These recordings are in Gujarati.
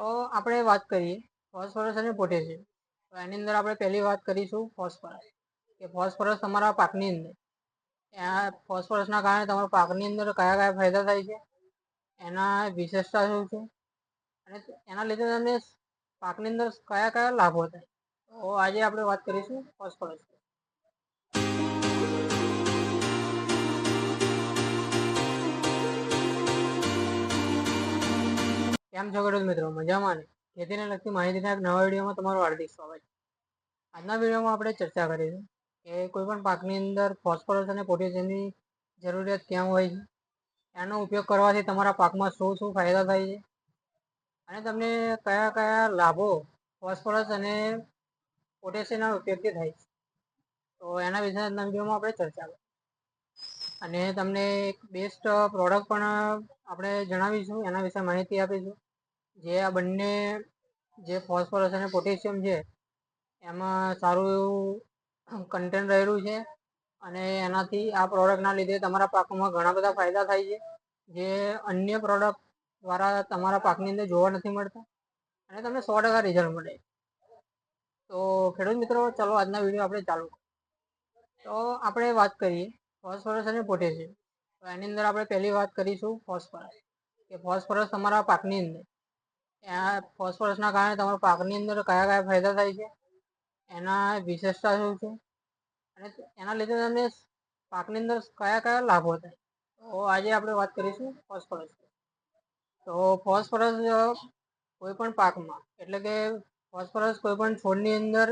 તો આપણે વાત કરીએ, ફોસ્ફરસ અને પોટેશિયમ. તો એની અંદર આપણે પહેલી વાત કરીશું ફોસ્ફરસ, કે ફોસ્ફરસ તમારા પાકની અંદર. એના ફોસ્ફરસના કારણે તમારા પાકની અંદર કયા કયા ફાયદા થાય છે? એના વિશેષતા શું છે? અને એના લીધે તમને પાકની અંદર કયા કયા લાભો થાય? તો આજે આપણે વાત કરીશું ફોસ્ફરસ કેમ છો ખેડૂત મિત્રો? મજામાં ને? ખેતીને લગતી માહિતીના એક નવા વિડીયોમાં તમારું હાર્દિક સ્વાગત આજના વિડીયોમાં આપણે ચર્ચા કરીશું કે કોઈપણ પાકની અંદર ફોસ્ફરસ અને પોટેશિયમની જરૂરિયાત ક્યાં હોય છે? એનો ઉપયોગ કરવાથી તમારા પાકમાં શું શું ફાયદા થાય છે? અને તમને કયા કયા લાભો ફોસ્ફરસ અને પોટેશિયમના ઉપયોગથી થાય છે? તો એના વિશે આજના વિડીયોમાં આપણે ચર્ચા કરીશું. અને તમને એક બેસ્ટ પ્રોડક્ટ પણ આપણે જણાવીશું, એના વિશે માહિતી આપીશું. જે આ બંને જે ફોસ્ફરસ અને પોટેશિયમ છે, એમાં સારું એવું કન્ટેન્ટ રહેલું છે અને એનાથી આ પ્રોડક્ટના લીધે તમારા પાકમાં ઘણા બધા ફાયદા થાય છે. જે અન્ય પ્રોડક્ટ દ્વારા તમારા પાકની અંદર જોવા નથી મળતા અને તમને સો ટકા રિઝલ્ટ મળે. તો ખેડૂત મિત્રો, ચલો આજના વીડિયો આપણે ચાલુ તો આપણે વાત કરીએ ફોસ્ફરસ અને પોટેશિયમ તો એની અંદર આપણે પહેલી વાત કરીશું ફોસ્ફરસ કે ફોસ્ફરસ તમારા પાકની અંદર ફોસ્ફરસના કારણે તમારા પાકની અંદર કયા કયા ફાયદા થાય છે, એના વિશેષતા શું છે? અને એના લીધે તમને પાકની અંદર કયા કયા લાભો થાય? તો આજે આપણે વાત કરીશું ફોસ્ફરસ તો ફોસ્ફરસ કોઈ પણ પાકમાં, એટલે કે ફોસ્ફરસ કોઈ પણ છોડની અંદર,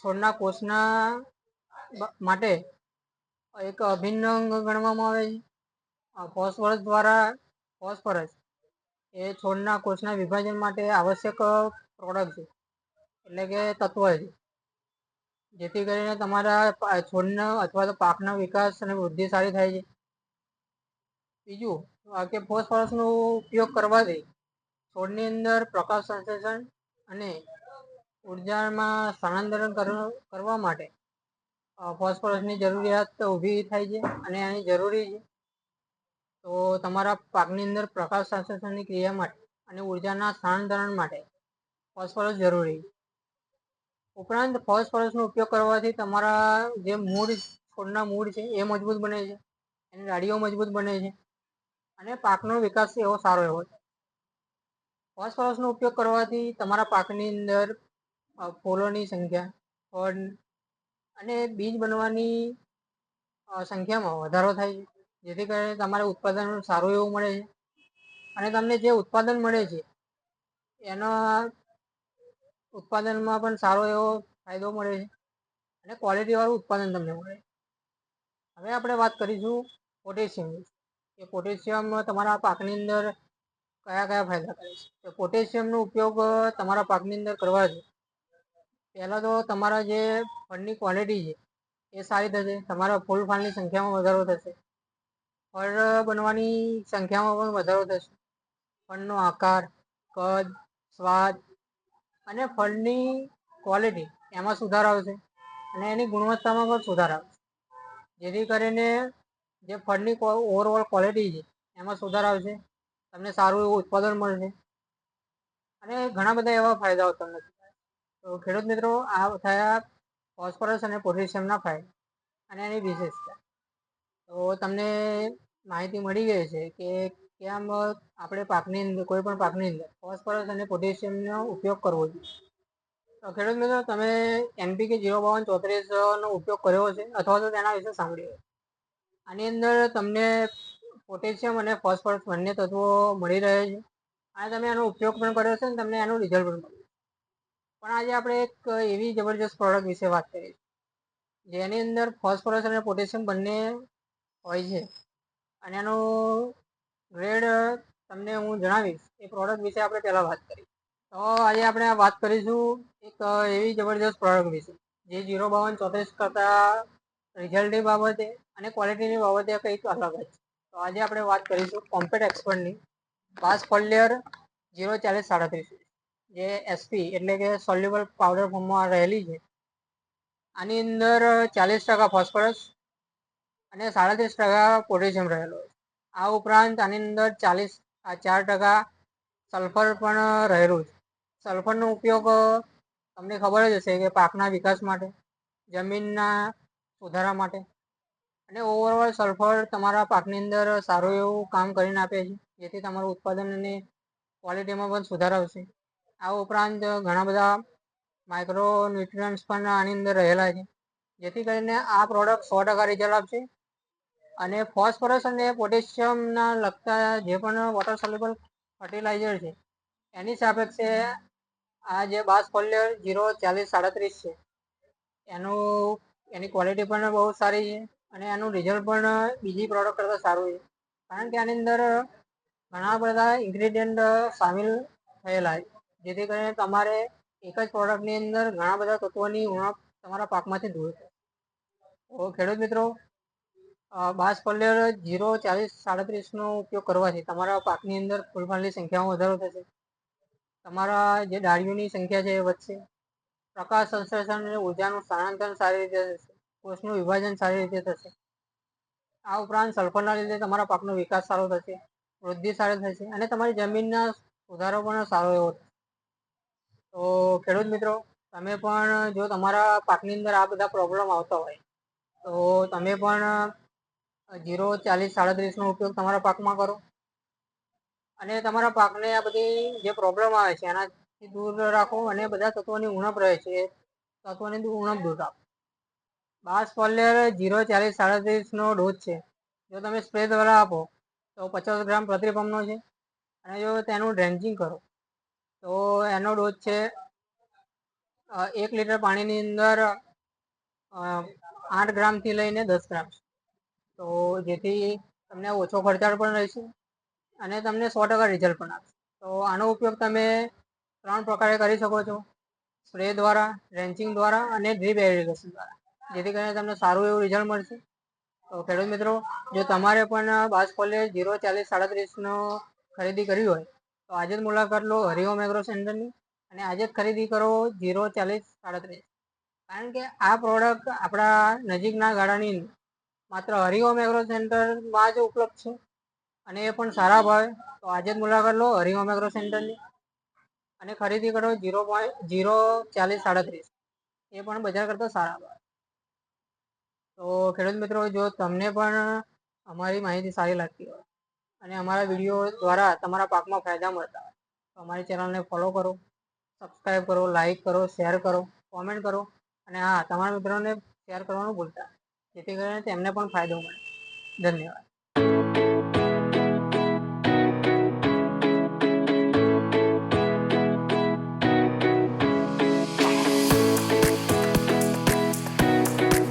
છોડના કોષના માટે એક અભિન્ન અંગ ગણવામાં આવે છે. ફોસ્ફરસ દ્વારા ફોસ્ફરસ એ છોડના કોષના વિભાજન માટે આવશ્યક પ્રોડક્ટ છે. એટલે કે તત્વ છે. જેથી કરીને તમારા છોડના અથવા તો પાકનો વિકાસ અને વૃદ્ધિ સારી થાય છે. બીજું કે ફોસ્ફરસનો ઉપયોગ કરવાથી છોડની અંદર પ્રકાશ સંશ્લેષણ અને ઉર્જામાં સ્થાનાંતરણ કરવા માટે ફોસ્ફરસની જરૂરિયાત ઊભી થાય છે અને એની જરૂરી છે. તો તમારા પાકની અંદર પ્રકાશ સંશ્લેષણની ક્રિયા માટે અને ઉર્જાના સ્થાનાંતરણ માટે ફોસ્ફરસ જરૂરી. ઉપરાંત ફોસ્ફરસનો ઉપયોગ કરવાથી તમારા જે મૂળ છોડના મૂળ છે એ મજબૂત બને છે, એની ડાળીઓ મજબૂત બને છે અને પાકનો વિકાસ એવો સારો એવો છે. ફોસ્ફરસનો ઉપયોગ કરવાથી તમારા પાકની અંદર ફૂલોની સંખ્યા, ફળ અને બીજ બનવાની સંખ્યામાં વધારો થાય છે. જેથી કરીને તમારે ઉત્પાદન સારું એવું મળે છે. અને તમને જે ઉત્પાદન મળે છે, એના ઉત્પાદનમાં પણ સારો એવો ફાયદો મળે છે અને ક્વોલિટીવાળું ઉત્પાદન તમને મળે હવે આપણે વાત કરીશું પોટેશિયમની કે પોટેશિયમ તમારા પાકની અંદર કયા કયા ફાયદા કરે છે? તો પોટેશિયમનો ઉપયોગ તમારા પાકની અંદર કરવા છે પહેલાં તો તમારા જે ફળની ક્વોલિટી છે એ સારી થશે, તમારા ફૂલ ફાળની સંખ્યામાં વધારો થશે. ફળ બનવાની સંખ્યામાં પણ વધારો થશે. ફળનો આકાર, કદ, સ્વાદ અને ફળની ક્વોલિટી એમાં સુધાર આવશે અને એની ગુણવત્તામાં પણ સુધાર આવશે જેથી કરીને જે ફળની ઓવરઓલ ક્વોલિટી છે, એમાં સુધાર આવશે તમને સારું એવું ઉત્પાદન મળશે અને ઘણા બધા એવા ફાયદાઓ તમને તો ખેડૂત મિત્રો, આ થયા ફોસ્ફરસ અને પોટેશિયમના ફાયદા અને એની વિશેષતા. તો તમને માહિતી મળી ગઈ છે કે કેમ આપણે પાકની અંદર, કોઈ પણ પાકની અંદર ફોસ્ફરસ અને પોટેશિયમનો ઉપયોગ કરવો જોઈએ. તો ખેડૂત મિત્રો, તમે એનપીકે જીરો બાવન ચોત્રીસનો ઉપયોગ કર્યો છે અથવા તો તેના વિશે સાંભળ્યું આની અંદર તમને પોટેશિયમ અને ફોસ્ફરસ બંને તત્વો મળી રહે છે. અને તમે એનો ઉપયોગ પણ કર્યો છે અને તમને એનું રિઝલ્ટ પણ મળ્યું પણ આજે આપણે એક એવી જબરજસ્ત પ્રોડક્ટ વિશે વાત કરીએ. જેની અંદર ફોસ્ફરસ અને પોટેશિયમ બંને હોય છે. અને એનો ગ્રેડ તમને હું જણાવીશ, એ પ્રોડક્ટ વિશે આપણે પહેલાં વાત કરી તો આજે આપણે વાત કરીશું એક એવી જબરજસ્ત પ્રોડક્ટ વિશે, જે જીરો બાવન ચોત્રીસ કરતાં રિઝલ્ટની બાબતે અને ક્વોલિટીની બાબતે કંઈક અલગ જ તો આજે આપણે વાત કરીશું કોમ્પેટ એક્સપર્ટની પાસ ફોલિયર જીરો ચાલીસ સાડત્રીસ જે એસપી એટલે કે સોલ્યુબલ પાવડર ફોર્મમાં રહેલી છે. આની અંદર ચાલીસ ટકા ફોસ્ફરસ અને સાડત્રીસ ટકા પોટેશિયમ રહેલો છે. આ ઉપરાંત આની અંદર ચાલીસ ચાર ટકા સલ્ફર પણ રહેલું છે. સલ્ફરનો ઉપયોગ, તમને ખબર જ હશે કે પાકના વિકાસ માટે, જમીનના સુધારા માટે, અને ઓવરઓલ સલ્ફર તમારા પાકની અંદર સારું એવું કામ કરીને આપે છે, જેથી તમારું ઉત્પાદન અને ક્વોલિટીમાં પણ સુધાર આવશે. આ ઉપરાંત ઘણા બધા માઇક્રો ન્યુટ્રન્સ પણ આની અંદર રહેલા છે, જેથી કરીને આ પ્રોડક્ટ સો ટકા રિઝલ્ટ આપશે અને ફોસ્ફરસ અને પોટેશિયમના લગતા જે પણ વોટર સોલ્યુબલ ફર્ટિલાઇઝર છે, એની સાપેક્ષે આ જે બાસ ફોલિયર જીરો ચાલીસ સાડત્રીસ છે, એનું, એની ક્વોલિટી પણ બહુ સારી છે અને એનું રિઝલ્ટ પણ બીજી પ્રોડક્ટ કરતાં સારું છે. કારણ કે આની અંદર ઘણા બધા ઇન્ગ્રેડિયન્ટ સામેલ થયેલા છે. જેથી કરીને તમારે એક જ પ્રોડક્ટની અંદર ઘણા બધા તત્વોની ઉણપ તમારા પાકમાંથી દૂર થાય. તો ખેડૂત મિત્રો બાસ જીરો, ચાલીસ સાડત્રીસનો ઉપયોગ કરવાથી તમારા પાકની અંદર ફૂલફળની સંખ્યામાં વધારો થશે. તમારા જે ડાળીઓની સંખ્યા છે એ વધશે. પ્રકાશ સંશ્લેષણ અને ઉર્જાનું સ્થાનાંતરણ સારી રીતે થશે. કોષનું વિભાજન સારી રીતે થશે. આ ઉપરાંત સલ્ફરના લીધે તમારા પાકનો વિકાસ સારો થશે. વૃદ્ધિ સારી થશે અને તમારી જમીનના સુધારો પણ સારો એવો થશે. તો ખેડૂત મિત્રો, તમે પણ જો તમારા પાકની અંદર આ બધા પ્રોબ્લેમ આવતા હોય, તો તમે પણ જીરો, ચાલીસ, સાડત્રીસનો ઉપયોગ તમારા પાકમાં કરો. અને તમારા પાકને આ બધી જે પ્રોબ્લેમ આવે છે, એનાથી દૂર રાખો અને બધા તત્વોની ઉણપ રહે છે, તત્વોની ઉણપ દૂર રાખો. બાસ ફોલ્યર જીરો, ચાલીસ, સાડત્રીસનો ડોઝ છે. જો તમે સ્પ્રે દ્વારા આપો, તો પચાસ ગ્રામ પ્રતિ છે. અને જો તેનું ડ્રેન્ચિંગ કરો, તો એનો ડોઝ છે એક લીટર પાણીની અંદર આઠ ગ્રામથી લઈને દસ ગ્રામ. તો જેથી તમને ઓછો ખર્ચાળ પણ રહેશે અને તમને સો ટકા રિઝલ્ટ પણ આપશે. તો આનો ઉપયોગ તમે ત્રણ પ્રકારે કરી શકો છો. સ્પ્રે દ્વારા રેન્ચિંગ દ્વારા અને ડ્રીપ એરિગેશન દ્વારા. જેથી કરીને તમને સારું એવું રિઝલ્ટ મળશે. તો ખેડૂત મિત્રો, જો તમારે પણ બાસ કોલેજ જીરો, ચાલીસ સાડત્રીસનો ખરીદી કરવી હોય, તો આજે જ મુલાકાત લો હરિઓમ એગ્રો સેન્ટરની અને આજે જ ખરીદી કરો જીરો, ચાલીસ, સાડત્રીસ. કારણ કે આ પ્રોડક્ટ આપણા નજીકના ગાળાની માત્ર હરિઓમ એગ્રો સેન્ટરમાં જ ઉપલબ્ધ છે. અને એ પણ સારા ભાવે. તો આજે જ મુલાકાત લો હરિઓમ એગ્રો સેન્ટરની. અને ખરીદી કરો જીરો પોઈન્ટ, જીરો ચાલીસ સાડત્રીસ. એ પણ બજાર કરતા સારા ભાવે. તો ખેડૂત મિત્રો, જો તમને પણ અમારી માહિતી સારી લાગતી હોય અને અમારા વીડિયો દ્વારા તમારા પાકમાં ફાયદા મળતા હોય, તો અમારી ચેનલને ફોલો કરો સબસ્ક્રાઈબ કરો, લાઈક કરો, શેર કરો, કોમેન્ટ કરો. અને હા, તમારા મિત્રોને શેર કરવાનું ભૂલતા જેથી કરીને તેમને પણ ફાયદો મળે. ધન્યવાદ.